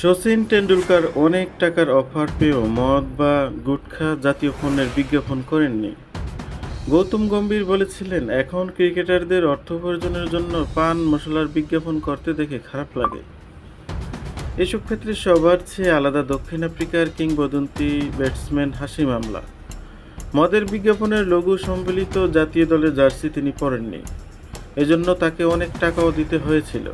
শচীন টেন্ডুলকার অনেক টাকার অফার পেয়েও মদ বা গুটখা জাতীয় পণ্যের বিজ্ঞাপন করেননি। গৌতম গম্ভীর বলেছিলেন, এখন ক্রিকেটারদের অর্থ উপার্জনের জন্য পান মশলার বিজ্ঞাপন করতে দেখে খারাপ লাগে। এসব ক্ষেত্রে সবার চেয়ে আলাদা দক্ষিণ আফ্রিকার কিংবদন্তি ব্যাটসম্যান হাসিম আমলা। মদের বিজ্ঞাপনের লঘু সম্মিলিত জাতীয় দলের জার্সি তিনি পরেননি। এজন্য তাকে অনেক টাকাও দিতে হয়েছিল।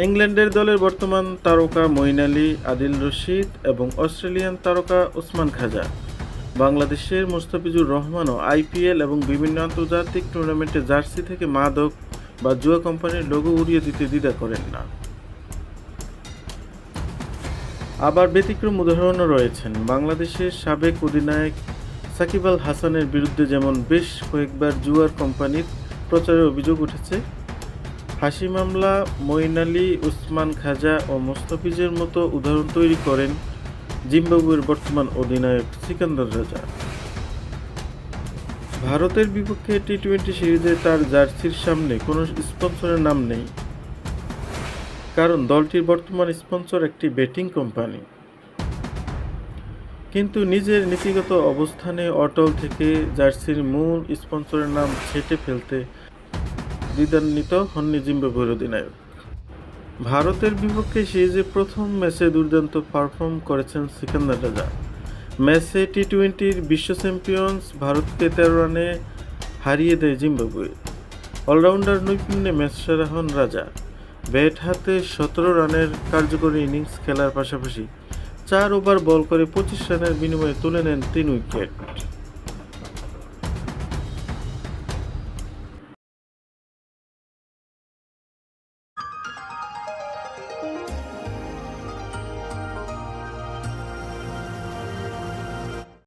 ইংল্যান্ডের দলের বর্তমান তারকা মঈন আলী, আদিল রশিদ এবং অস্ট্রেলিয়ান তারকা ওসমান খাজা। বাংলাদেশের মুস্তাফিজুর রহমানও আইপিএল এবং বিভিন্ন আন্তর্জাতিক টুর্নামেন্টে জার্সি থেকে মাদক বা জুয়া কোম্পানির লোগো উড়িয়ে দিতে দ্বিধা করেন না। আবার ব্যতিক্রম উদাহরণও রয়েছেন। বাংলাদেশের সাবেক অধিনায়ক সাকিব আল হাসানের বিরুদ্ধে যেমন বেশ কয়েকবার জুয়ার কোম্পানির প্রচারের অভিযোগ উঠেছে ফাঁসি মামলা, মঈন আলী, উসমান খাজা ও মোস্তাফিজের মতো উদাহরণ তৈরি করেন জিম্বাবুয়ের বর্তমান অধিনায়ক সিকান্দার রাজা। ভারতের বিপক্ষে টি টোয়েন্টি সিরিজে তার জার্সির সামনে কোনো স্পন্সরের নাম নেই, কারণ দলটির বর্তমান স্পন্সর একটি বেটিং কোম্পানি। কিন্তু নিজের নীতিগত অবস্থানে অটল থেকে জার্সির মূল স্পন্সরের নাম ছেটে ফেলতে দ্বিধান্বিত হননি জিম্বাবুয়ের অধিনায়ক ভারতের বিপক্ষে সিরিজে প্রথম ম্যাচে দুর্দান্ত পারফর্ম করেছেন সিকান্দার রাজা। ম্যাচে টি টোয়েন্টির বিশ্ব চ্যাম্পিয়ন্স ভারতকে তেরো রানে হারিয়ে দেয় জিম্বাবুয়ে। অলরাউন্ডার নৈপুণ্যে ম্যাচ সেরা হন রাজা। ব্যাট হাতে সতেরো রানের কার্যকরী ইনিংস খেলার পাশাপাশি চার ওভার বল করে পঁচিশ রানের বিনিময়ে তুলে নেন তিন উইকেট।